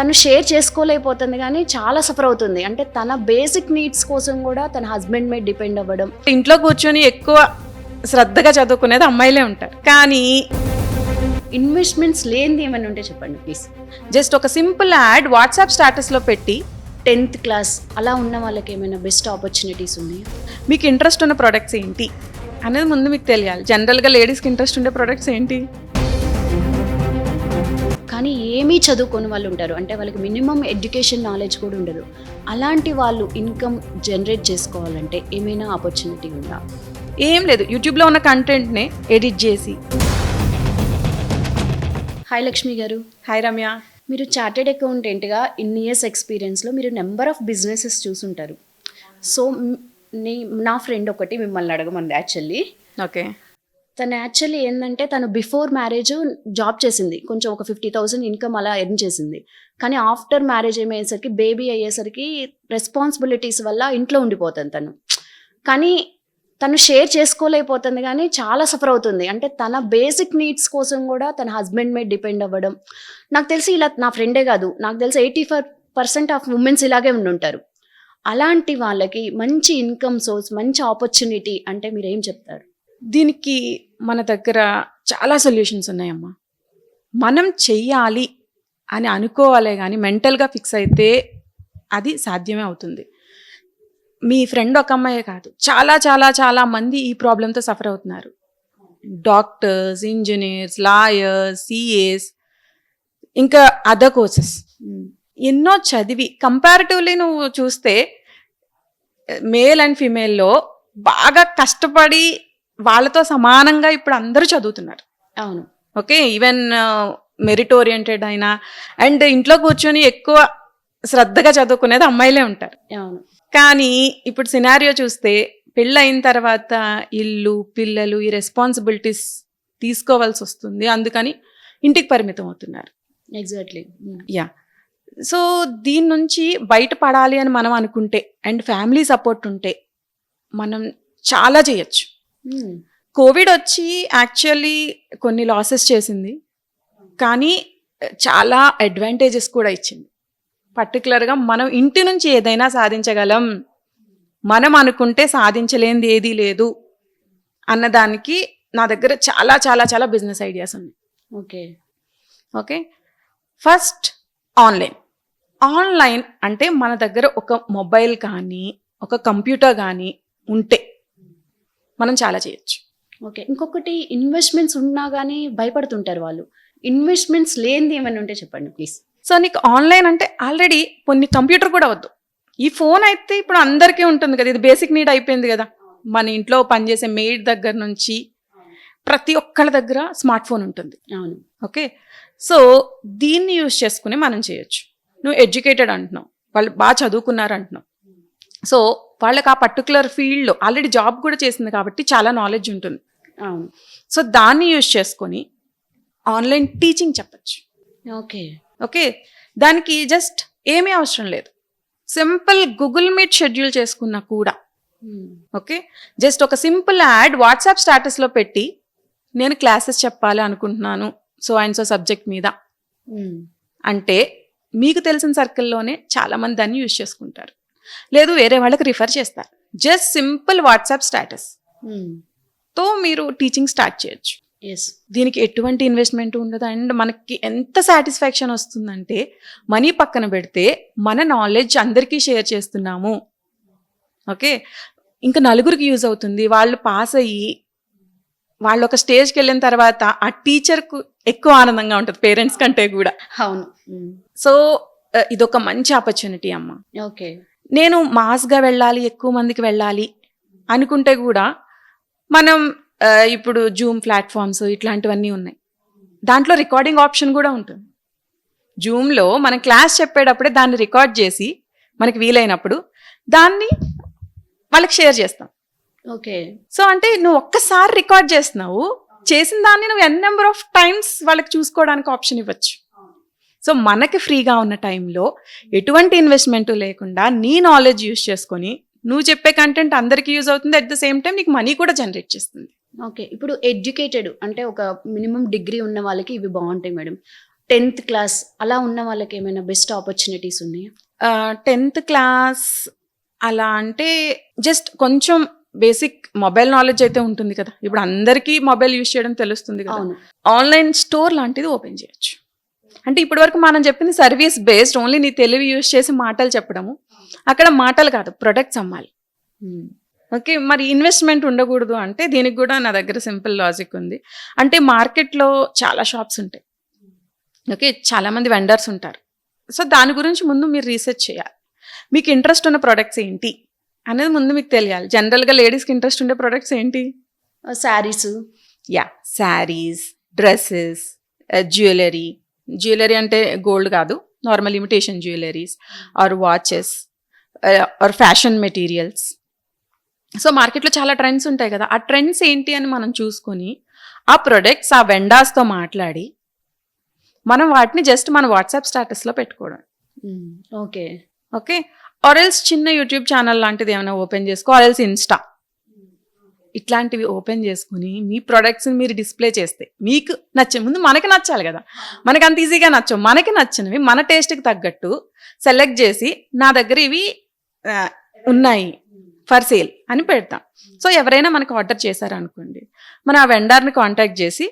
తను షేర్ చేసుకోలేకపోతుంది కానీ చాలా సఫర్ అవుతుంది. అంటే తన బేసిక్ నీడ్స్ కోసం కూడా తన హస్బెండ్ మీద డిపెండ్ అవ్వడం. ఇంట్లో కూర్చొని ఎక్కువ శ్రద్ధగా చదువుకునేది అమ్మాయిలే ఉంటారు. కానీ ఇన్వెస్ట్మెంట్స్ లేనిది ఏమైనా ఉంటే చెప్పండి ప్లీజ్. జస్ట్ ఒక సింపుల్ యాడ్ వాట్సాప్ స్టేటస్లో పెట్టి టెన్త్ క్లాస్ అలా ఉన్న వాళ్ళకి ఏమైనా బెస్ట్ ఆపర్చునిటీస్ ఉన్నాయి? మీకు ఇంట్రెస్ట్ ఉన్న ప్రొడక్ట్స్ ఏంటి? అనేది ముందు మీకు తెలియాలి. జనరల్గా లేడీస్కి ఇంట్రెస్ట్ ఉండే ప్రొడక్ట్స్ ఏంటి? కానీ ఏమీ చదువుకొని వాళ్ళు ఉంటారు. అంటే వాళ్ళకి మినిమం ఎడ్యుకేషన్ నాలెడ్జ్ కూడా ఉండదు. అలాంటి వాళ్ళు ఇన్కమ్ జనరేట్ చేసుకోవాలంటే ఏమైనా ఆపర్చునిటీ ఉందా? ఏం లేదు. యూట్యూబ్లో ఉన్న కంటెంట్నే ఎడిట్ చేసి. హాయ్ లక్ష్మి గారు. హాయ్ రమ్య. మీరు చార్టెడ్ అకౌంటెంట్గా ఇన్ ఇయర్స్ ఎక్స్పీరియన్స్లో మీరు నెంబర్ ఆఫ్ బిజినెసెస్ చూసుంటారు. సో నీ నా ఫ్రెండ్ ఒకటి మిమ్మల్ని అడగమంది యాక్చువల్లీ. ఓకే. తను యాక్చువల్లీ ఏంటంటే తను బిఫోర్ మ్యారేజ్ జాబ్ చేసింది. కొంచెం ఒక ఫిఫ్టీ థౌసండ్ ఇన్కమ్ అలా ఎర్న్ చేసింది. కానీ ఆఫ్టర్ మ్యారేజ్ ఏమయ్యేసరికి బేబీ అయ్యేసరికి రెస్పాన్సిబిలిటీస్ వల్ల ఇంట్లో ఉండిపోతుంది తను. కానీ తను షేర్ చేసుకోలేకపోతుంది కానీ చాలా సఫర్ అవుతుంది. అంటే తన బేసిక్ నీడ్స్ కోసం కూడా తన హస్బెండ్ మీద డిపెండ్ అవ్వడం. నాకు తెలిసి ఇలా నా ఫ్రెండే కాదు నాకు తెలిసి eighty five percent of womens ఇలాగే ఉండుంటారు. అలాంటి వాళ్ళకి మంచి ఇన్కమ్ సోర్స్ మంచి ఆపర్చునిటీ అంటే మీరు ఏం చెప్తారు? దీనికి మన దగ్గర చాలా సొల్యూషన్స్ ఉన్నాయమ్మా. మనం చెయ్యాలి అని అనుకోవాలే కానీ మెంటల్గా ఫిక్స్ అయితే అది సాధ్యమే అవుతుంది. మీ ఫ్రెండ్ ఒక అమ్మాయే కాదు చాలా చాలా చాలా మంది ఈ ప్రాబ్లంతో సఫర్ అవుతున్నారు. డాక్టర్స్ ఇంజనీర్స్ లాయర్స్ సిఏస్ ఇంకా అదర్ కోర్సెస్ ఎన్నో చదివి కంపారిటివ్లీ నువ్వు చూస్తే మేల్ అండ్ ఫిమేల్లో బాగా కష్టపడి వాళ్ళతో సమానంగా ఇప్పుడు అందరూ చదువుతున్నారు. అవును. ఓకే ఈవెన్ మెరిట్ ఓరియంటెడ్ అయినా అండ్ ఇంట్లో కూర్చొని ఎక్కువ శ్రద్ధగా చదువుకునేది అమ్మాయిలే ఉంటారు. అవును. కానీ ఇప్పుడు సినారియో చూస్తే పెళ్ళయిన తర్వాత ఇల్లు పిల్లలు ఈ రెస్పాన్సిబిలిటీస్ తీసుకోవాల్సి వస్తుంది. అందుకని ఇంటికి పరిమితం అవుతున్నారు. ఎగ్జాక్ట్లీ. యా. సో దీని నుంచి బయటపడాలి అని మనం అనుకుంటే అండ్ ఫ్యామిలీ సపోర్ట్ ఉంటే మనం చాలా చేయొచ్చు. కోవిడ్ వచ్చి యాక్చువల్లీ కొన్ని లాసెస్ చేసింది. కానీ చాలా అడ్వాంటేజెస్ కూడా ఇచ్చింది. పర్టికులర్గా మనం ఇంటి నుంచి ఏదైనా సాధించగలం. మనం అనుకుంటే సాధించలేనిది ఏదీ లేదు అన్నదానికి నా దగ్గర చాలా చాలా చాలా బిజినెస్ ఐడియాస్ ఉన్నాయి. Okay. Okay? First online. Online అంటే మన దగ్గర ఒక మొబైల్ కానీ ఒక కంప్యూటర్ కానీ ఉంటే మనం చాలా చేయొచ్చు. ఓకే. ఇంకొకటి ఇన్వెస్ట్మెంట్స్ ఉన్నా కానీ భయపడుతుంటారు వాళ్ళు. ఇన్వెస్ట్మెంట్స్ లేనిది ఏమైనా ఉంటే చెప్పండి ప్లీజ్. సో నీకు ఆన్లైన్ అంటే ఆల్రెడీ కొన్ని కంప్యూటర్ కూడా వద్దు. ఈ ఫోన్ అయితే ఇప్పుడు అందరికీ ఉంటుంది కదా ఇది బేసిక్ నీడ్ అయిపోయింది కదా. మన ఇంట్లో పనిచేసే మెయిడ్ దగ్గర నుంచి ప్రతి ఒక్కళ్ళ దగ్గర స్మార్ట్ ఫోన్ ఉంటుంది. అవును. ఓకే. సో దీన్ని యూజ్ చేసుకుని మనం చేయొచ్చు. నువ్వు ఎడ్యుకేటెడ్ అంటున్నావు. వాళ్ళు బాగా చదువుకున్నారు అంటున్నావు సో వాళ్ళకి ఆ పర్టికులర్ ఫీల్డ్లో ఆల్రెడీ జాబ్ కూడా చేసింది కాబట్టి చాలా నాలెడ్జ్ ఉంటుంది. అవును. సో దాన్ని యూజ్ చేసుకొని ఆన్లైన్ టీచింగ్ చెప్పచ్చు. ఓకే. ఓకే? దానికి జస్ట్ ఏమీ అవసరం లేదు. సింపుల్ గూగుల్ మీట్ షెడ్యూల్ చేసుకున్నా కూడా. ఓకే? జస్ట్ ఒక సింపుల్ యాడ్ వాట్సాప్ స్టేటస్లో పెట్టి నేను క్లాసెస్ చెప్పాలి అనుకుంటున్నాను సో అండ్ సో సబ్జెక్ట్ మీద. అంటే మీకు తెలిసిన సర్కిల్లోనే చాలామంది దాన్ని యూజ్ చేసుకుంటారు. లేదు వేరే వాళ్ళకి రిఫర్ చేస్తారు జస్ట్ సింపుల్ వాట్సాప్ స్టేటస్తో మీరు టీచింగ్ స్టార్ట్ చేయొచ్చు. ఎస్ దీనికి ఎటువంటి ఇన్వెస్ట్మెంట్ ఉండదు. అండ్ మనకి ఎంత సాటిస్ఫాక్షన్ వస్తుందంటే మనీ పక్కన పెడితే మన నాలెడ్జ్ అందరికీ షేర్ చేస్తున్నాము. ఓకే? ఇంకా నలుగురికి యూజ్ అవుతుంది. వాళ్ళు పాస్ అయ్యి వాళ్ళు ఒక స్టేజ్కి వెళ్ళిన తర్వాత ఆ టీచర్కు ఎక్కువ ఆనందంగా ఉంటుంది పేరెంట్స్ కంటే కూడా. అవును. సో ఇదొక మంచి ఆపర్చునిటీ అమ్మ. ఓకే నేను మాస్గా వెళ్ళాలి ఎక్కువ మందికి వెళ్ళాలి అనుకుంటే కూడా మనం ఇప్పుడు జూమ్ ప్లాట్ఫామ్స్ ఇట్లాంటివన్నీ ఉన్నాయి. దాంట్లో రికార్డింగ్ ఆప్షన్ కూడా ఉంటుంది. జూమ్లో మనం క్లాస్ చెప్పేటప్పుడే దాన్ని రికార్డ్ చేసి మనకి వీలైనప్పుడు దాన్ని వాళ్ళకి షేర్ చేస్తాం. ఓకే. సో అంటే నువ్వు ఒక్కసారి రికార్డ్ చేస్తున్నావు చేసిన దాన్ని నువ్వు ఎన్ నెంబర్ ఆఫ్ టైమ్స్ వాళ్ళకి చూసుకోవడానికి ఆప్షన్ ఇవ్వచ్చు. సో మనకి ఫ్రీగా ఉన్న టైంలో ఎటువంటి ఇన్వెస్ట్మెంట్ లేకుండా నీ నాలెడ్జ్ యూస్ చేసుకొని నువ్వు చెప్పే కంటెంట్ అందరికీ యూజ్ అవుతుంది. అట్ ద సేమ్ టైం నీకు మనీ కూడా జనరేట్ చేస్తుంది. ఓకే. ఇప్పుడు ఎడ్యుకేటెడ్ అంటే ఒక మినిమం డిగ్రీ ఉన్న వాళ్ళకి ఇవి బాగుంటాయి మేడం. టెన్త్ క్లాస్ అలా ఉన్న వాళ్ళకి ఏమైనా బెస్ట్ ఆపర్చునిటీస్ ఉన్నాయా? టెన్త్ క్లాస్ అలా అంటే జస్ట్ కొంచెం బేసిక్ మొబైల్ నాలెడ్జ్ అయితే ఉంటుంది కదా. ఇప్పుడు అందరికీ మొబైల్ యూజ్ చేయడం తెలుస్తుంది కదా. ఆన్లైన్ స్టోర్ లాంటిది ఓపెన్ చేయొచ్చు. అంటే ఇప్పటివరకు మనం చెప్పింది సర్వీస్ బేస్డ్ ఓన్లీ నీ తెలివి యూజ్ చేసి మాటలు చెప్పడము. అక్కడ మాటలు కాదు ప్రొడక్ట్స్ అమ్మాలి. ఓకే మరి ఇన్వెస్ట్మెంట్ ఉండకూడదు అంటే దీనికి కూడా నా దగ్గర సింపుల్ లాజిక్ ఉంది. అంటే మార్కెట్లో చాలా షాప్స్ ఉంటాయి. ఓకే చాలా మంది వెండర్స్ ఉంటారు. సో దాని గురించి ముందు మీరు రీసెర్చ్ చేయాలి. మీకు ఇంట్రెస్ట్ ఉన్న ప్రొడక్ట్స్ ఏంటి? అనేది ముందు మీకు తెలియాలి. జనరల్గా లేడీస్కి ఇంట్రెస్ట్ ఉండే ప్రొడక్ట్స్ ఏంటి? Saris yeah saris dresses jewellery jewellery అంటే గోల్డ్ కాదు. Normal imitation jewelleries or watches or fashion materials so మార్కెట్లో చాలా ట్రెండ్స్ ఉంటాయి కదా. ఆ ట్రెండ్స్ ఏంటి అని మనం చూసుకొని ఆ ప్రొడక్ట్స్ ఆ వెండాస్తో మాట్లాడి మనం వాటిని జస్ట్ మన వాట్సాప్ స్టేటస్లో పెట్టుకోవడం. ఓకే ఓకే ఆరెల్స్ చిన్న యూట్యూబ్ ఛానల్ లాంటిది ఏమైనా ఓపెన్ చేసుకో ఆరెల్స్ ఇన్స్టా ఇట్లాంటివి ఓపెన్ చేసుకుని మీ ప్రొడక్ట్స్ని మీరు డిస్ప్లే చేస్తే మీకు నచ్చే ముందు మనకి నచ్చాలి కదా. మనకి అంత ఈజీగా నచ్చవు. మనకి నచ్చినవి మన టేస్ట్కి తగ్గట్టు సెలెక్ట్ చేసి నా దగ్గర ఇవి ఉన్నాయి ఫర్ సేల్ అని పెడతాం. సో ఎవరైనా మనకు ఆర్డర్ చేశారనుకోండి మనం ఆ వెండర్ని కాంటాక్ట్ చేసి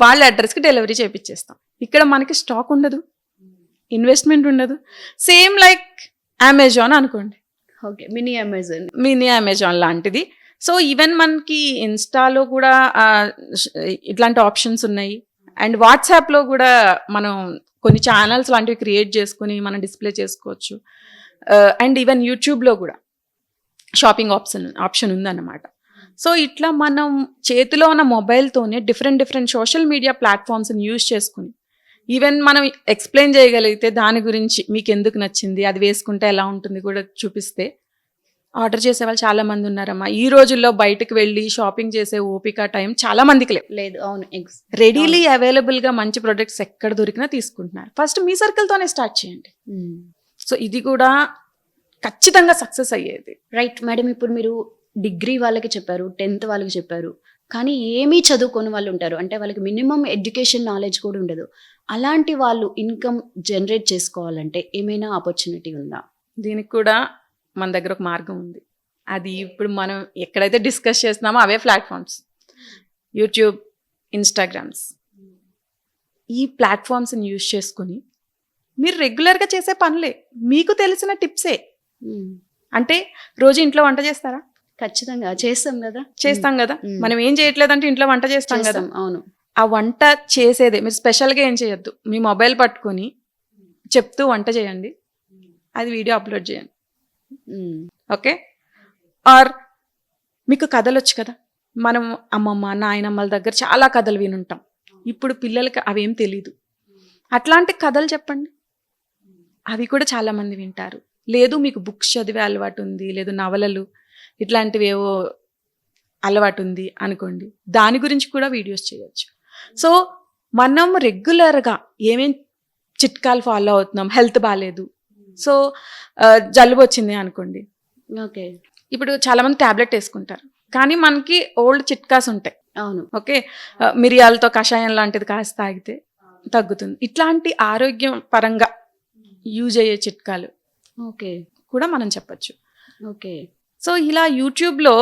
వాళ్ళ అడ్రస్కి డెలివరీ చేపించేస్తాం ఇక్కడ మనకి స్టాక్ ఉండదు. ఇన్వెస్ట్మెంట్ ఉండదు. సేమ్ లైక్ అమెజాన్ అనుకోండి. Okay mini Amazon. Mini Amazon లాంటిది. సో ఈవెన్ మనకి ఇన్స్టాలో కూడా ఇట్లాంటి ఆప్షన్స్ ఉన్నాయి. అండ్ వాట్సాప్లో కూడా మనం కొన్ని ఛానల్స్ లాంటివి క్రియేట్ చేసుకుని మనం డిస్ప్లే చేసుకోవచ్చు. అండ్ ఈవెన్ యూట్యూబ్లో కూడా షాపింగ్ ఆప్షన్ ఆప్షన్ ఉందన్నమాట. సో ఇట్లా మనం చేతిలో ఉన్న మొబైల్తోనే డిఫరెంట్ డిఫరెంట్ సోషల్ మీడియా ప్లాట్ఫామ్స్ని యూజ్ చేసుకుని ఈవెన్ మనం ఎక్స్ప్లెయిన్ చేయగలిగితే దాని గురించి మీకు ఎందుకు నచ్చింది అది వేసుకుంటే ఎలా ఉంటుంది కూడా చూపిస్తే ఆర్డర్ చేసే వాళ్ళు చాలా మంది ఉన్నారమ్మా. ఈ రోజుల్లో బయటకు వెళ్ళి షాపింగ్ చేసే ఓపిక టైం చాలా మందికి లేవు. లేదు అవును రెడీలీ అవైలబుల్గా మంచి ప్రొడక్ట్స్ ఎక్కడ దొరికినా తీసుకుంటున్నారు. ఫస్ట్ మీ circle తోనే స్టార్ట్ చేయండి. సో ఇది కూడా ఖచ్చితంగా సక్సెస్ అయ్యేది. రైట్ మేడం ఇప్పుడు మీరు డిగ్రీ వాళ్ళకి చెప్పారు టెన్త్ వాళ్ళకి చెప్పారు కానీ ఏమీ చదువుకొని వాళ్ళు ఉంటారు. అంటే వాళ్ళకి మినిమం ఎడ్యుకేషన్ నాలెడ్జ్ కూడా ఉండదు. అలాంటి వాళ్ళు ఇన్కమ్ జనరేట్ చేసుకోవాలంటే ఏమైనా ఆపర్చునిటీ ఉందా? దీనికి కూడా మన దగ్గర ఒక మార్గం ఉంది. అది ఇప్పుడు మనం ఎక్కడైతే డిస్కస్ చేస్తున్నామో అవే ప్లాట్ఫామ్స్. YouTube Instagrams. ఈ ప్లాట్ఫామ్స్ని యూజ్ చేసుకుని మీరు రెగ్యులర్గా చేసే పనులే. మీకు తెలిసిన టిప్సే. అంటే రోజు ఇంట్లో వంట చేస్తారా? ఖచ్చితంగా. చేస్తాం కదా. చేస్తాం కదా. మనం ఏం చేయట్లేదంటే ఇంట్లో వంట చేస్తాం కదా. అవును. ఆ వంట చేసేదే. మీరు స్పెషల్గా ఏం చేయొద్దు. మీ మొబైల్ పట్టుకొని చెప్తూ వంట చేయండి. అది వీడియో అప్లోడ్ చేయండి. ఓకే? ఆర్ మీకు కథలు వచ్చు కదా? మనం అమ్మమ్మ నాయనమ్మల దగ్గర చాలా కథలు వినుంటాం. ఇప్పుడు పిల్లలకి అవేం తెలీదు. అట్లాంటి కథలు చెప్పండి. అవి కూడా చాలామంది వింటారు. లేదు మీకు బుక్స్ చదివే అలవాటు ఉంది లేదు నవలలు ఇట్లాంటివి ఏవో అలవాటు ఉంది అనుకోండి. దాని గురించి కూడా వీడియోస్ చేయొచ్చు. సో మనం రెగ్యులర్గా ఏమేం చిట్కాలు ఫాలో అవుతున్నాం హెల్త్ బాగాలేదు సో జలుబు వచ్చింది అనుకోండి. ఓకే. ఇప్పుడు చాలా మంది టాబ్లెట్ వేసుకుంటారు. కానీ మనకి ఓల్డ్ చిట్కాస్ ఉంటాయి. అవును. ఓకే? మిరియాలతో కషాయం లాంటిది కాస్త తాగితే తగ్గుతుంది. ఇట్లాంటి ఆరోగ్యం పరంగా యూజ్ అయ్యే చిట్కాలు ఓకే. కూడా మనం చెప్పొచ్చు. ఓకే. సో ఇలా యూట్యూబ్లో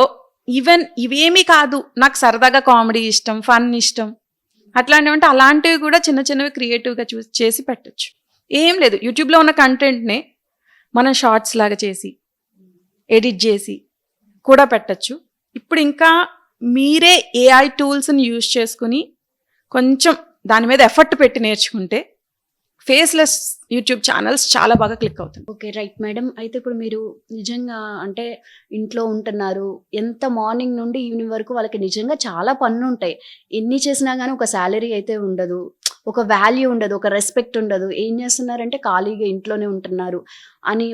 ఈవెన్ ఇవేమీ కాదు. నాకు సరదాగా కామెడీ ఇష్టం ఫన్ ఇష్టం అట్లాంటివి అంటే అలాంటివి కూడా చిన్న చిన్నవి క్రియేటివ్గా చూసి చేసి పెట్టచ్చు. ఏం లేదు. యూట్యూబ్లో ఉన్న కంటెంట్నే మనం షార్ట్స్ లాగా చేసి ఎడిట్ చేసి కూడా పెట్టచ్చు. ఇప్పుడు ఇంకా మీరే ఏఐ టూల్స్ని యూజ్ చేసుకుని కొంచెం దాని మీద ఎఫర్ట్ పెట్టి నేర్చుకుంటే ఫేస్లెస్ యూట్యూబ్ ఛానల్స్ చాలా బాగా క్లిక్ అవుతుంది ఓకే రైట్. మేడం అయితే ఇప్పుడు మీరు నిజంగా అంటే ఇంట్లో ఉంటున్నారు. ఎంత మార్నింగ్ నుండి ఈవినింగ్ వరకు వాళ్ళకి నిజంగా చాలా పనులు ఉంటాయి ఎన్ని చేసినా కానీ ఒక శాలరీ అయితే ఉండదు. ఒక వాల్యూ ఉండదు ఒక రెస్పెక్ట్ ఉండదు. ఏం చేస్తున్నారంటే ఖాళీగా ఇంట్లోనే ఉంటున్నారు అని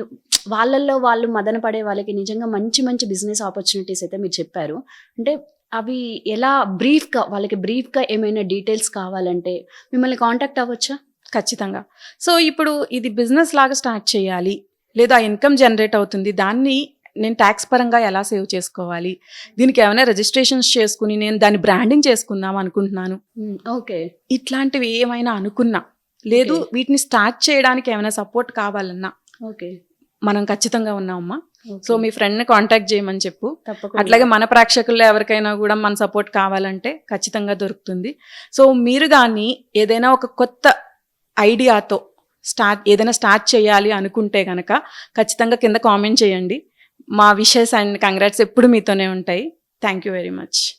వాళ్ళల్లో వాళ్ళు మదన పడే వాళ్ళకి నిజంగా మంచి మంచి బిజినెస్ ఆపర్చునిటీస్ అయితే మీరు చెప్పారు. అంటే అవి ఎలా బ్రీఫ్గా వాళ్ళకి బ్రీఫ్గా ఏమైనా డీటెయిల్స్ కావాలంటే మిమ్మల్ని కాంటాక్ట్ అవ్వచ్చా? ఖచ్చితంగా. సో ఇప్పుడు ఇది బిజినెస్ లాగా స్టార్ట్ చేయాలి లేదా ఇన్కమ్ జనరేట్ అవుతుంది దాన్ని నేను ట్యాక్స్ పరంగా ఎలా సేవ్ చేసుకోవాలి? దీనికి ఏమైనా రిజిస్ట్రేషన్స్ చేసుకుని నేను దాన్ని బ్రాండింగ్ చేసుకుందాం అనుకుంటున్నాను. ఓకే. ఇట్లాంటివి ఏమైనా అనుకున్నా. లేదు. వీటిని స్టార్ట్ చేయడానికి ఏమైనా సపోర్ట్ కావాలన్నా ఓకే. మనం ఖచ్చితంగా ఉన్నామమ్మా. సో మీ ఫ్రెండ్ని కాంటాక్ట్ చేయమని చెప్పు. అట్లాగే మన ప్రేక్షకుల్లో ఎవరికైనా కూడా మన సపోర్ట్ కావాలంటే ఖచ్చితంగా దొరుకుతుంది. సో మీరు కానీ ఏదైనా ఒక కొత్త ఐడియాతో స్టార్ట్ ఏదైనా స్టార్ట్ చేయాలి అనుకుంటే కనుక ఖచ్చితంగా కింద కామెంట్ చేయండి. మా విషెస్ అండ్ కంగ్రాట్స్ ఎప్పుడు మీతోనే ఉంటాయి. Thank you very much